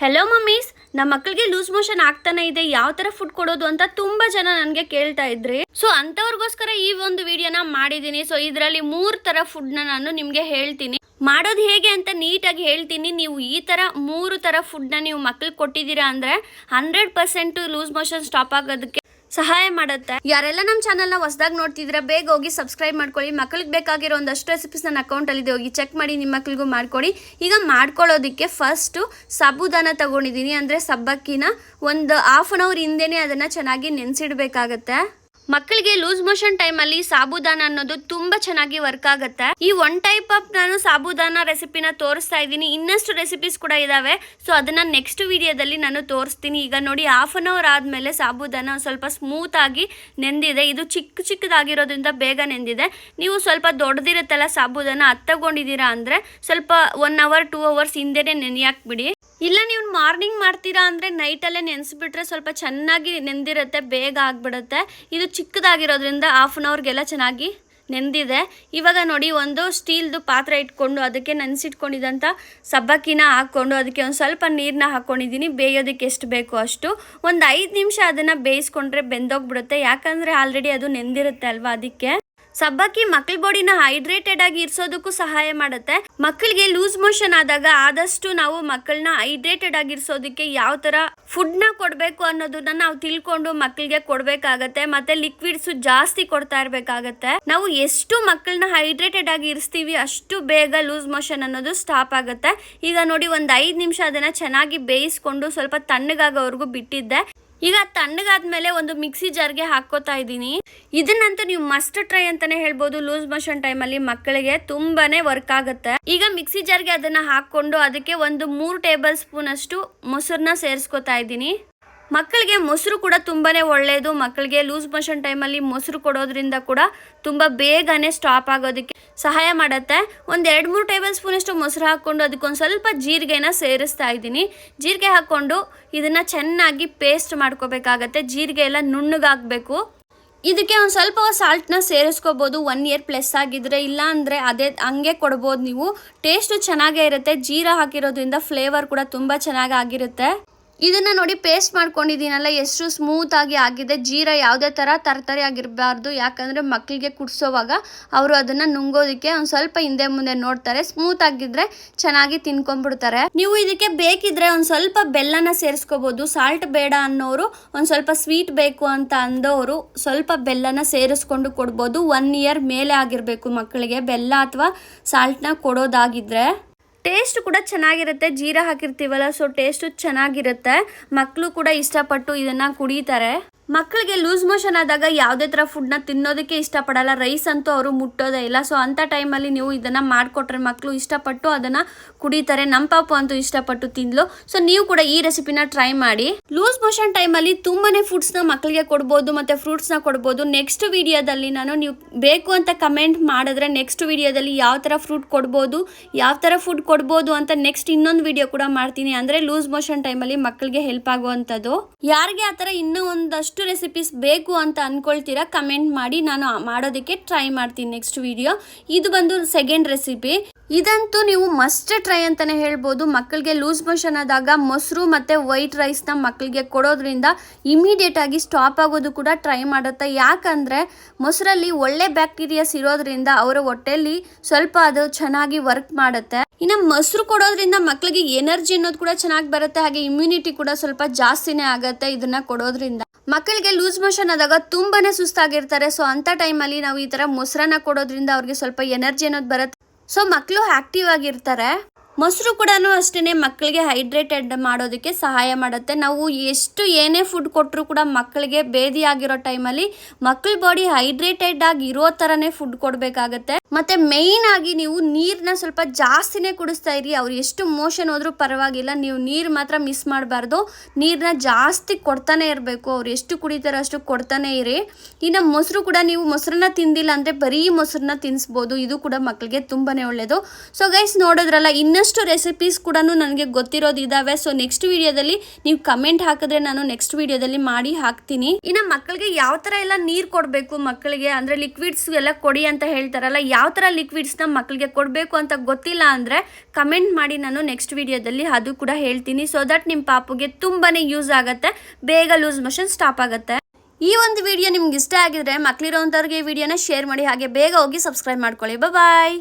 Hello mummies ನಮ್ಮ ಮಕ್ಕಳಿಗೆ loose motion ಆಗ್ತಾನೆ ಇದೆ. ಯಾವ ತರ ಫುಡ್ ಕೊಡೋದು ಅಂತ ತುಂಬಾ ಜನ ನನಗೆ ಕೇಳ್ತಾ ಇದ್ರಿ. ಸೊ ಅಂತವ್ರಿಗೋಸ್ಕರ ಈ ಒಂದು ವಿಡಿಯೋನ ಮಾಡಿದೀನಿ. ಸೊ ಇದರಲ್ಲಿ ಮೂರ್ ತರ ಫುಡ್ನ ನಾನು ನಿಮ್ಗೆ ಹೇಳ್ತೀನಿ. ಮಾಡೋದು ಹೇಗೆ ಅಂತ ನೀಟಾಗಿ ಹೇಳ್ತೀನಿ. ನೀವು ಈ ತರ ಮೂರು ತರ ಫುಡ್ನ ನೀವು ಮಕ್ಳಿಗೆ ಕೊಟ್ಟಿದ್ದೀರಾ ಅಂದ್ರೆ hundred percent loose motion stop ಆಗೋದಕ್ಕೆ ಸಹಾಯ ಮಾಡುತ್ತೆ. ಯಾರೆಲ್ಲ ನಮ್ಮ ಚಾನಲ್ನ ಹೊಸದಾಗಿ ನೋಡ್ತಿದ್ರೆ ಬೇಗ ಹೋಗಿ ಸಬ್ಸ್ಕ್ರೈಬ್ ಮಾಡ್ಕೊಳ್ಳಿ. ಮಕ್ಕಳಿಗೆ ಬೇಕಾಗಿರೋ ಒಂದಷ್ಟು ರೆಸಿಪೀಸ್ ನನ್ನ ಅಕೌಂಟಲ್ಲಿದೆ ಹೋಗಿ ಚೆಕ್ ಮಾಡಿ, ನಿಮ್ಮ ಮಕ್ಕಳಿಗೂ ಮಾಡ್ಕೊಡಿ. ಈಗ ಮಾಡ್ಕೊಳ್ಳೋದಕ್ಕೆ ಫಸ್ಟು ಸಾಬುದಾನ ತಗೊಂಡಿದ್ದೀನಿ. ಅಂದರೆ ಸಬ್ಬಕ್ಕಿನ ಒಂದು ಹಾಫ್ ಅನ್ ಅವರ್ ಹಿಂದೆನೇ ಅದನ್ನು ಚೆನ್ನಾಗಿ ನೆನೆಸಿಡ್ಬೇಕಾಗತ್ತೆ. ಮಕ್ಕಳಿಗೆ ಲೂಸ್ ಮೋಷನ್ ಟೈಮ್ ಅಲ್ಲಿ ಸಾಬುದಾನ ಅನ್ನೋದು ತುಂಬಾ ಚೆನ್ನಾಗಿ ವರ್ಕ್ ಆಗುತ್ತೆ. ಈ ಒನ್ ಟೈಪ್ ಆಫ್ ನಾನು ಸಾಬುದಾನ ರೆಸಿಪಿನ ತೋರಿಸ್ತಾ ಇದ್ದೀನಿ. ಇನ್ನಷ್ಟು ರೆಸಿಪೀಸ್ ಕೂಡ ಇದಾವೆ. ಸೊ ಅದನ್ನ ನೆಕ್ಸ್ಟ್ ವಿಡಿಯೋದಲ್ಲಿ ನಾನು ತೋರಿಸ್ತೀನಿ. ಈಗ ನೋಡಿ ಹಾಫ್ ಅನ್ ಅವರ್ ಆದ್ಮೇಲೆ ಸಾಬುದಾನ ಸ್ವಲ್ಪ ಸ್ಮೂತ್ ಆಗಿ ನೆಂದಿದೆ. ಇದು ಚಿಕ್ಕ ಚಿಕ್ಕದಾಗಿರೋದ್ರಿಂದ ಬೇಗ ನೆಂದಿದೆ. ನೀವು ಸ್ವಲ್ಪ ದೊಡ್ಡದಿರುತ್ತಲ್ಲ ಸಾಬುದಾನ ಅದು ತಗೊಂಡಿದ್ದೀರಾ ಅಂದ್ರೆ ಸ್ವಲ್ಪ ಒನ್ ಅವರ್ ಟೂ ಅವರ್ಸ್ ಹಿಂದೆನೆ ನೆನೆಯಾಕ್ ಬಿಡಿ ಇಲ್ಲ, ನೀವು ಮಾರ್ನಿಂಗ್ ಮಾಡ್ತೀರಾ ಅಂದ್ರೆ ನೈಟ್ ಅಲ್ಲೇ ನೆನೆಸ್ಬಿಟ್ರೆ ಸ್ವಲ್ಪ ಚೆನ್ನಾಗಿ ನೆಂದಿರುತ್ತೆ, ಬೇಗ ಆಗಿಬಿಡುತ್ತೆ. ಇದು ಚಿಕ್ಕದಾಗಿರೋದ್ರಿಂದ ಹಾಫ್ ಆನ್ ಅವರ್ಗೆಲ್ಲ ಚೆನ್ನಾಗಿ ನೆಂದಿದೆ. ಇವಾಗ ನೋಡಿ ಒಂದು ಸ್ಟೀಲ್ದು ಪಾತ್ರೆ ಇಟ್ಕೊಂಡು ಅದಕ್ಕೆ ನೆನೆಸಿಟ್ಕೊಂಡಿದ್ದಂಥ ಸಬ್ಬಕ್ಕಿನ ಹಾಕ್ಕೊಂಡು ಅದಕ್ಕೆ ಒಂದು ಸ್ವಲ್ಪ ನೀರನ್ನ ಹಾಕ್ಕೊಂಡಿದ್ದೀನಿ ಬೇಯೋದಕ್ಕೆ ಎಷ್ಟು ಬೇಕು ಅಷ್ಟು. ಒಂದು ಐದು ನಿಮಿಷ ಅದನ್ನು ಬೇಯಿಸ್ಕೊಂಡ್ರೆ ಬೆಂದೋಗ್ಬಿಡುತ್ತೆ. ಯಾಕಂದರೆ ಆಲ್ರೆಡಿ ಅದು ನೆಂದಿರುತ್ತೆ ಅಲ್ವಾ ಅದಕ್ಕೆ. ಸಬ್ಬಕ್ಕಿ ಮಕ್ಕಳ ಬಾಡಿನ ಹೈಡ್ರೇಟೆಡ್ ಆಗಿ ಇರಿಸೋದಕ್ಕೂ ಸಹಾಯ ಮಾಡುತ್ತೆ. ಮಕ್ಕಳಿಗೆ ಲೂಸ್ ಮೋಷನ್ ಆದಾಗ ಆದಷ್ಟು ನಾವು ಮಕ್ಕಳನ್ನ ಹೈಡ್ರೇಟೆಡ್ ಆಗಿ ಇರಿಸೋದಕ್ಕೆ ಯಾವ ತರ ಫುಡ್ನ ಕೊಡಬೇಕು ಅನ್ನೋದನ್ನ ನಾವು ತಿಳ್ಕೊಂಡು ಮಕ್ಕಳಿಗೆ ಕೊಡಬೇಕಾಗತ್ತೆ. ಮತ್ತೆ ಲಿಕ್ವಿಡ್ಸ್ ಜಾಸ್ತಿ ಕೊಡ್ತಾ ಇರ್ಬೇಕಾಗತ್ತೆ. ನಾವು ಎಷ್ಟು ಮಕ್ಕಳನ್ನ ಹೈಡ್ರೇಟೆಡ್ ಆಗಿ ಇರಿಸ್ತೀವಿ ಅಷ್ಟು ಬೇಗ ಲೂಸ್ ಮೋಷನ್ ಅನ್ನೋದು ಸ್ಟಾಪ್ ಆಗುತ್ತೆ. ಈಗ ನೋಡಿ ಒಂದು ಐದು ನಿಮಿಷ ಅದನ್ನ ಚೆನ್ನಾಗಿ ಬೇಯಿಸ್ಕೊಂಡು ಸ್ವಲ್ಪ ತಣ್ಣಗಾಗೋವರೆಗೂ ಬಿಟ್ಟಿದ್ದೆ. ಈಗ ತಣ್ಣಗಾದ್ಮೇಲೆ ಒಂದು ಮಿಕ್ಸಿ ಜಾರ್ಗೆ ಹಾಕೋತಾ ಇದ್ದೀನಿ. ಇದನ್ನಂತೂ ನೀವು ಮಸ್ಟ್ ಟ್ರೈ ಅಂತಾನೆ ಹೇಳ್ಬೋದು. ಲೂಸ್ ಮೋಷನ್ ಟೈಮಲ್ಲಿ ಮಕ್ಕಳಿಗೆ ತುಂಬಾನೇ ವರ್ಕ್ ಆಗುತ್ತೆ. ಈಗ ಮಿಕ್ಸಿ ಜಾರ್ಗೆ ಅದನ್ನ ಹಾಕೊಂಡು ಅದಕ್ಕೆ ಒಂದು ಮೂರು ಟೇಬಲ್ ಸ್ಪೂನ್ ಅಷ್ಟು ಮೊಸರನ್ನ ಸೇರಿಸ್ಕೊತಾ ಇದ್ದೀನಿ. ಮಕ್ಕಳಿಗೆ ಮೊಸರು ಕೂಡ ತುಂಬಾ ಒಳ್ಳೆಯದು ಮಕ್ಕಳಿಗೆ ಲೂಸ್ ಮೋಷನ್ ಟೈಮಲ್ಲಿ ಮೊಸರು ಕೊಡೋದ್ರಿಂದ ಕೂಡ ತುಂಬ ಬೇಗನೆ ಸ್ಟಾಪ್ ಆಗೋದಕ್ಕೆ ಸಹಾಯ ಮಾಡುತ್ತೆ. ಒಂದು ಎರಡು ಮೂರು ಟೇಬಲ್ ಸ್ಪೂನಷ್ಟು ಮೊಸರು ಹಾಕ್ಕೊಂಡು ಅದಕ್ಕೊಂದು ಸ್ವಲ್ಪ ಜೀರಿಗೆನ ಸೇರಿಸ್ತಾ ಇದ್ದೀನಿ. ಜೀರಿಗೆ ಹಾಕ್ಕೊಂಡು ಇದನ್ನು ಚೆನ್ನಾಗಿ ಪೇಸ್ಟ್ ಮಾಡ್ಕೋಬೇಕಾಗತ್ತೆ. ಜೀರಿಗೆ ಎಲ್ಲ ನುಣ್ಣಗಾಗಬೇಕು ಇದಕ್ಕೆ ಒಂದು ಸ್ವಲ್ಪ ಸಾಲ್ಟ್ನ ಸೇರಿಸ್ಕೋಬೋದು. ಒನ್ ಇಯರ್ ಪ್ಲಸ್ ಆಗಿದ್ರೆ, ಇಲ್ಲ ಅಂದರೆ ಅದೇ ಹಂಗೆ ಕೊಡ್ಬೋದು ನೀವು. ಟೇಸ್ಟು ಚೆನ್ನಾಗೇ ಇರುತ್ತೆ. ಜೀರಾ ಹಾಕಿರೋದ್ರಿಂದ ಫ್ಲೇವರ್ ಕೂಡ ತುಂಬ ಚೆನ್ನಾಗಿ ಆಗಿರುತ್ತೆ. ಇದನ್ನ ನೋಡಿ ಪೇಸ್ಟ್ ಮಾಡ್ಕೊಂಡಿದ್ದೀನಲ್ಲ, ಎಷ್ಟು ಸ್ಮೂತ್ ಆಗಿ ಆಗಿದೆ. ಜೀರ ಯಾವುದೇ ಥರ ತರತರಿ ಆಗಿರಬಾರ್ದು. ಯಾಕಂದರೆ ಮಕ್ಕಳಿಗೆ ಕುಡಿಸೋವಾಗ ಅವರು ಅದನ್ನ ನುಂಗೋದಕ್ಕೆ ಒಂದು ಸ್ವಲ್ಪ ಹಿಂದೆ ಮುಂದೆ ನೋಡ್ತಾರೆ. ಸ್ಮೂತ್ ಆಗಿದ್ರೆ ಚೆನ್ನಾಗಿ ತಿನ್ಕೊಂಡ್ಬಿಡ್ತಾರೆ. ನೀವು ಇದಕ್ಕೆ ಬೇಕಿದ್ರೆ ಒಂದು ಸ್ವಲ್ಪ ಬೆಲ್ಲನ ಸೇರಿಸ್ಕೋಬೋದು. ಸಾಲ್ಟ್ ಬೇಡ ಅನ್ನೋರು, ಒಂದು ಸ್ವಲ್ಪ ಸ್ವೀಟ್ ಬೇಕು ಅಂತ ಅಂದವರು ಸ್ವಲ್ಪ ಬೆಲ್ಲನ ಸೇರಿಸ್ಕೊಂಡು ಕೊಡ್ಬೋದು. ಒನ್ ಇಯರ್ ಮೇಲೆ ಆಗಿರಬೇಕು ಮಕ್ಕಳಿಗೆ ಬೆಲ್ಲ ಅಥವಾ ಸಾಲ್ಟ್ನ ಕೊಡೋದಾಗಿದ್ರೆ. ಟೇಸ್ಟ್ ಕೂಡ ಚೆನ್ನಾಗಿರುತ್ತೆ ಜೀರಾ ಹಾಕಿರ್ತೀವಲ್ಲ ಸೊ ಟೇಸ್ಟು ಚೆನ್ನಾಗಿರುತ್ತೆ. ಮಕ್ಕಳು ಕೂಡ ಇಷ್ಟಪಟ್ಟು ಇದನ್ನು ಕುಡಿತಾರೆ. ಮಕ್ಕಳಿಗೆ ಲೂಸ್ ಮೋಷನ್ ಆದಾಗ ಯಾವುದೇ ಥರ ಫುಡ್ನ ತಿನ್ನೋದಕ್ಕೆ ಇಷ್ಟಪಡಲ್ಲ. ರೈಸ್ ಅಂತೂ ಅವರು ಮುಟ್ಟೋದೇ ಇಲ್ಲ. ಸೊ ಅಂಥ ಟೈಮಲ್ಲಿ ನೀವು ಇದನ್ನು ಮಾಡಿಕೊಟ್ರೆ ಮಕ್ಕಳು ಇಷ್ಟಪಟ್ಟು ಅದನ್ನು ಕುಡಿತಾರೆ. ನಮ್ಮ ಪಾಪು ಅಂತೂ ಇಷ್ಟಪಟ್ಟು ತಿಂದ್ಲು. ಸೊ ನೀವು ಕೂಡ ಈ ರೆಸಿಪಿನ ಟ್ರೈ ಮಾಡಿ. ಲೂಸ್ ಮೋಷನ್ ಟೈಮಲ್ಲಿ ತುಂಬಾನೇ ಫುಡ್ಸ್ನ ಮಕ್ಕಳಿಗೆ ಕೊಡ್ಬೋದು ಮತ್ತು ಫ್ರೂಟ್ಸ್ನ ಕೊಡ್ಬೋದು. ನೆಕ್ಸ್ಟ್ ವಿಡಿಯೋದಲ್ಲಿ ನಾನು ನೀವು ಬೇಕು ಅಂತ ಕಮೆಂಟ್ ಮಾಡಿದ್ರೆ ನೆಕ್ಸ್ಟ್ ವಿಡಿಯೋದಲ್ಲಿ ಯಾವ ಥರ ಫ್ರೂಟ್ ಕೊಡ್ಬೋದು, ಯಾವ ಥರ ಫುಡ್ ಕೊಡ್ಬೋದು ಅಂತ ನೆಕ್ಸ್ಟ್ ಇನ್ನೊಂದು ವಿಡಿಯೋ ಕೂಡ ಮಾಡ್ತೀನಿ. ಅಂದರೆ ಲೂಸ್ ಮೋಷನ್ ಟೈಮಲ್ಲಿ ಮಕ್ಕಳಿಗೆ ಹೆಲ್ಪ್ ಆಗುವಂಥದ್ದು. ಯಾರಿಗೆ ಆ ಥರ ಇನ್ನೂ ಒಂದಷ್ಟು ರೆಸಿಪೀಸ್ ಬೇಕು ಅಂತ ಅಂದ್ಕೊಳ್ತೀರಾ ಕಮೆಂಟ್ ಮಾಡಿ ನಾನು ಮಾಡೋದಕ್ಕೆ ಟ್ರೈ ಮಾಡ್ತೀನಿ ನೆಕ್ಸ್ಟ್ ವಿಡಿಯೋ ಇದು ಬಂದು ಸೆಕೆಂಡ್ ರೆಸಿಪಿ ಇದಂತೂ ನೀವು ಮಸ್ಟ್ ಟ್ರೈ ಅಂತಾನೆ ಹೇಳ್ಬೋದು. ಮಕ್ಕಳಿಗೆ ಲೂಸ್ ಮೋಷನ್ ಆದಾಗ ಮೊಸರು ಮತ್ತು ವೈಟ್ ರೈಸ್ನ ಮಕ್ಕಳಿಗೆ ಕೊಡೋದ್ರಿಂದ ಇಮಿಡಿಯೇಟ್ ಆಗಿ ಸ್ಟಾಪ್ ಆಗೋದು ಕೂಡ ಟ್ರೈ ಮಾಡುತ್ತೆ. ಯಾಕಂದರೆ ಮೊಸರಲ್ಲಿ ಒಳ್ಳೆ ಬ್ಯಾಕ್ಟೀರಿಯಾಸ್ ಇರೋದ್ರಿಂದ ಅವರ ಹೊಟ್ಟೆಯಲ್ಲಿ ಸ್ವಲ್ಪ ಅದು ಚೆನ್ನಾಗಿ ವರ್ಕ್ ಮಾಡುತ್ತೆ. ಇನ್ನು ಮೊಸರು ಕೊಡೋದ್ರಿಂದ ಮಕ್ಕಳಿಗೆ ಎನರ್ಜಿ ಅನ್ನೋದು ಕೂಡ ಚೆನ್ನಾಗಿ ಬರುತ್ತೆ. ಹಾಗೆ ಇಮ್ಯುನಿಟಿ ಕೂಡ ಸ್ವಲ್ಪ ಜಾಸ್ತಿನೇ ಆಗುತ್ತೆ ಇದನ್ನ ಕೊಡೋದ್ರಿಂದ. ಮಕ್ಕಳಿಗೆ ಲೂಸ್ ಮೋಷನ್ ಆದಾಗ ತುಂಬಾನೇ ಸುಸ್ತಾಗಿರ್ತಾರೆ. ಸೊ ಅಂತ ಟೈಮಲ್ಲಿ ನಾವು ಈ ತರ ಮೊಸರನ್ನ ಕೊಡೋದ್ರಿಂದ ಅವ್ರಿಗೆ ಸ್ವಲ್ಪ ಎನರ್ಜಿ ಅನ್ನೋದು ಬರುತ್ತೆ. ಸೊ ಮಕ್ಕಳು ಆಕ್ಟಿವ್ ಆಗಿರ್ತಾರೆ. ಮೊಸರು ಕೂಡ ಅಷ್ಟೇ ಮಕ್ಕಳಿಗೆ ಹೈಡ್ರೇಟೆಡ್ ಮಾಡೋದಕ್ಕೆ ಸಹಾಯ ಮಾಡುತ್ತೆ. ನಾವು ಎಷ್ಟು ಏನೇ ಫುಡ್ ಕೊಟ್ಟರು ಕೂಡ ಮಕ್ಕಳಿಗೆ ಬೇದಿ ಆಗಿರೋ ಟೈಮಲ್ಲಿ ಮಕ್ಕಳ ಬಾಡಿ ಹೈಡ್ರೇಟೆಡ್ ಆಗಿ ಇರೋ ಥರನೇ ಫುಡ್ ಕೊಡಬೇಕಾಗತ್ತೆ. ಮತ್ತೆ ಮೇಯ್ನ್ ಆಗಿ ನೀವು ನೀರನ್ನ ಸ್ವಲ್ಪ ಜಾಸ್ತಿನೇ ಕುಡಿಸ್ತಾ ಇರಿ. ಅವ್ರು ಎಷ್ಟು ಮೋಷನ್ ಹೋದರೂ ಪರವಾಗಿಲ್ಲ. ನೀವು ನೀರು ಮಾತ್ರ ಮಿಸ್ ಮಾಡಬಾರ್ದು. ನೀರನ್ನ ಜಾಸ್ತಿ ಕೊಡ್ತಾನೆ ಇರಬೇಕು. ಅವ್ರು ಎಷ್ಟು ಕುಡಿತಾರೋ ಅಷ್ಟು ಕೊಡ್ತಾನೆ ಇರಿ. ಇನ್ನು ಮೊಸರು ಕೂಡ ನೀವು ಮೊಸರನ್ನ ತಿಂದಿಲ್ಲ ಅಂದರೆ ಬರೀ ಮೊಸರನ್ನ ತಿನ್ನಿಸ್ಬೋದು ಇದು ಕೂಡ ಮಕ್ಕಳಿಗೆ ತುಂಬಾನೇ ಒಳ್ಳೆಯದು ಸೊ ಗೈಸ್ ನೋಡೋದ್ರಲ್ಲ, ಇನ್ನಷ್ಟು ಇನ್ನಷ್ಟು ರೆಸಿಪೀಸ್ ಕೂಡ ನನಗೆ ಗೊತ್ತಿರೋದು ಇದಾವೆ ಸೊ ನೆಕ್ಸ್ಟ್ ವಿಡಿಯೋದಲ್ಲಿ ನೀವು ಕಮೆಂಟ್ ಹಾಕಿದ್ರೆ ನಾನು ನೆಕ್ಸ್ಟ್ ವಿಡಿಯೋದಲ್ಲಿ ಮಾಡಿ ಹಾಕ್ತೀನಿ. ಇನ್ನು ಮಕ್ಕಳಿಗೆ ಯಾವ ತರ ಎಲ್ಲ ನೀರು ಕೊಡಬೇಕು ಮಕ್ಕಳಿಗೆ? ಅಂದ್ರೆ ಲಿಕ್ವಿಡ್ಸ್ ಎಲ್ಲ ಕೊಡಿ ಅಂತ ಹೇಳ್ತಾರಲ್ಲ ಯಾವ ತರ ಲಿಕ್ವಿಡ್ಸ್ನ ಮಕ್ಕಳಿಗೆ ಕೊಡಬೇಕು ಅಂತ ಗೊತ್ತಿಲ್ಲ ಅಂದ್ರೆ ಕಮೆಂಟ್ ಮಾಡಿ ನಾನು ನೆಕ್ಸ್ಟ್ ವಿಡಿಯೋದಲ್ಲಿ ಅದು ಕೂಡ ಹೇಳ್ತೀನಿ. ಸೊ ದಟ್ ನಿಮ್ಮ ಪಾಪುಗೆ ತುಂಬಾನೇ ಯೂಸ್ ಆಗುತ್ತೆ. ಬೇಗ ಲೂಸ್ ಮೋಷನ್ ಸ್ಟಾಪ್ ಆಗುತ್ತೆ. ಈ ಒಂದು ವಿಡಿಯೋ ನಿಮ್ಗೆ ಇಷ್ಟ ಆಗಿದ್ರೆ ಮಕ್ಕಳಿರೋಂಥವ್ರಿಗೆ ಈ ವಿಡಿಯೋನ ಶೇರ್ ಮಾಡಿ ಹಾಗೆ ಬೇಗ ಹೋಗಿ ಸಬ್ಸ್ಕ್ರೈಬ್ ಮಾಡ್ಕೊಳ್ಳಿ. ಬಾಯ್